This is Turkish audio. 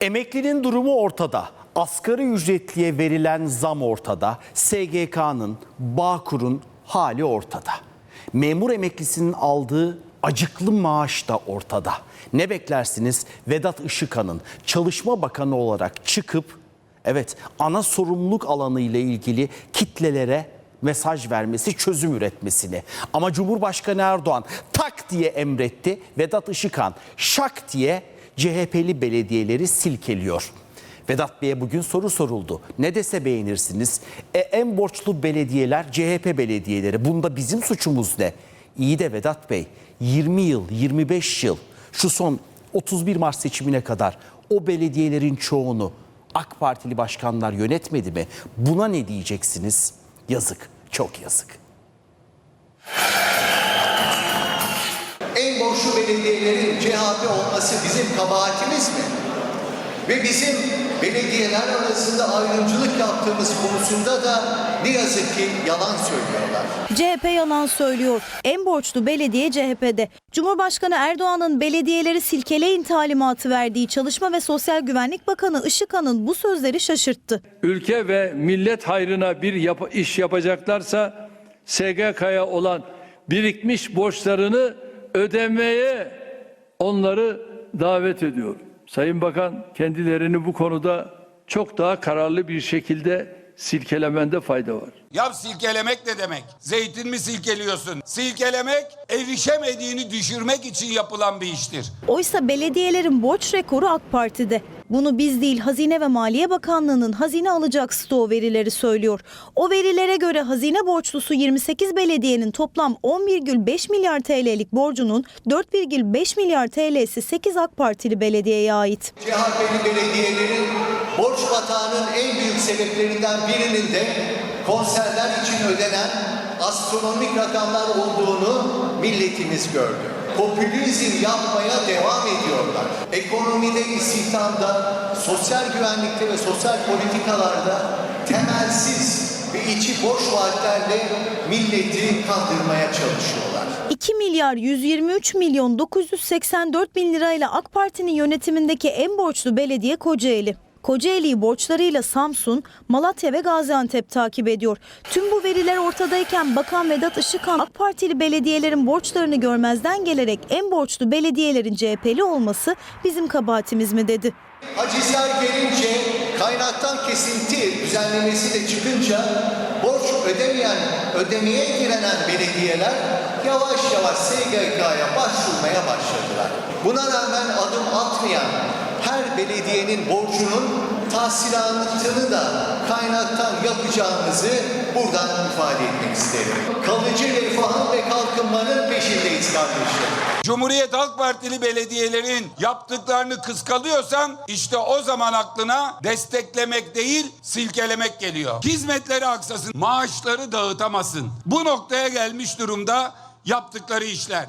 Emeklinin durumu ortada. Asgari ücretliye verilen zam ortada. SGK'nın, Bağkur'un hali ortada. Memur emeklisinin aldığı acıklı maaş da ortada. Ne beklersiniz? Vedat Işıkhan'ın Çalışma Bakanı olarak çıkıp evet ana sorumluluk alanı ile ilgili kitlelere mesaj vermesi, çözüm üretmesini. Ama Cumhurbaşkanı Erdoğan tak diye emretti. Vedat Işıkhan şak diye CHP'li belediyeleri silkeliyor. Vedat Bey'e bugün soru soruldu. Ne dese beğenirsiniz? E, en borçlu belediyeler CHP belediyeleri. Bunda bizim suçumuz ne? İyi de Vedat Bey 20 yıl, 25 yıl şu son 31 Mart seçimine kadar o belediyelerin çoğunu AK Partili başkanlar yönetmedi mi? Buna ne diyeceksiniz? Yazık, çok yazık. Borçlu belediyelerin CHP olması bizim kabahatimiz mi? Ve bizim belediyeler arasında ayrımcılık yaptığımız konusunda da ne yazık ki yalan söylüyorlar. CHP yalan söylüyor. En borçlu belediye CHP'de. Cumhurbaşkanı Erdoğan'ın belediyeleri silkeleyin talimatı verdiği Çalışma ve Sosyal Güvenlik Bakanı Işıkhan'ın bu sözleri şaşırttı. ülke ve millet hayrına bir yap- iş yapacaklarsa SGK'ya olan birikmiş borçlarını ödemeye onları davet ediyorum. Sayın Bakan kendilerini bu konuda çok daha kararlı bir şekilde silkelemende fayda var. Ya silkelemek ne demek? Zeytin mi silkeliyorsun? Silkelemek erişemediğini düşürmek için yapılan bir iştir. Oysa belediyelerin borç rekoru AK Parti'de. Bunu biz değil Hazine ve Maliye Bakanlığı'nın hazine alacak stoğu verileri söylüyor. O verilere göre hazine borçlusu 28 belediyenin toplam 10,5 milyar TL'lik borcunun 4,5 milyar TL'si 8 AK Partili belediyeye ait. CHP'li belediyelerin borç batağının en büyük sebeplerinden birinin de konserler için ödenen astronomik rakamlar olduğunu milletimiz gördü. Popülizm yapmaya devam ediyorlar. Ekonomide, istihdamda, sosyal güvenlikte ve sosyal politikalarda temelsiz ve içi boş vaatlerle milleti kandırmaya çalışıyorlar. 2 milyar 123 milyon 984 bin lirayla AK Parti'nin yönetimindeki en borçlu belediye Kocaeli. Kocaeli'yi borçlarıyla Samsun, Malatya ve Gaziantep takip ediyor. Tüm bu veriler ortadayken Bakan Vedat Işıkhan AK Partili belediyelerin borçlarını görmezden gelerek en borçlu belediyelerin CHP'li olması bizim kabahatimiz mi dedi. Hacizler gelince kaynaktan kesinti düzenlemesi de çıkınca borç ödemeyen, ödemeye direnen belediyeler yavaş yavaş SGK'ya başvurmaya başladılar. Buna rağmen adım atmayan her belediyenin borcunun tahsilatını da kaynaktan yapacağımızı buradan ifade etmek isterim. Kalıcı refahın ve kalkınmanın peşindeyiz kardeşlerim. Cumhuriyet Halk Partili belediyelerin yaptıklarını kıskanıyorsan işte o zaman aklına desteklemek değil silkelemek geliyor. Hizmetleri aksasın, maaşları dağıtamasın. Bu noktaya gelmiş durumda yaptıkları işler.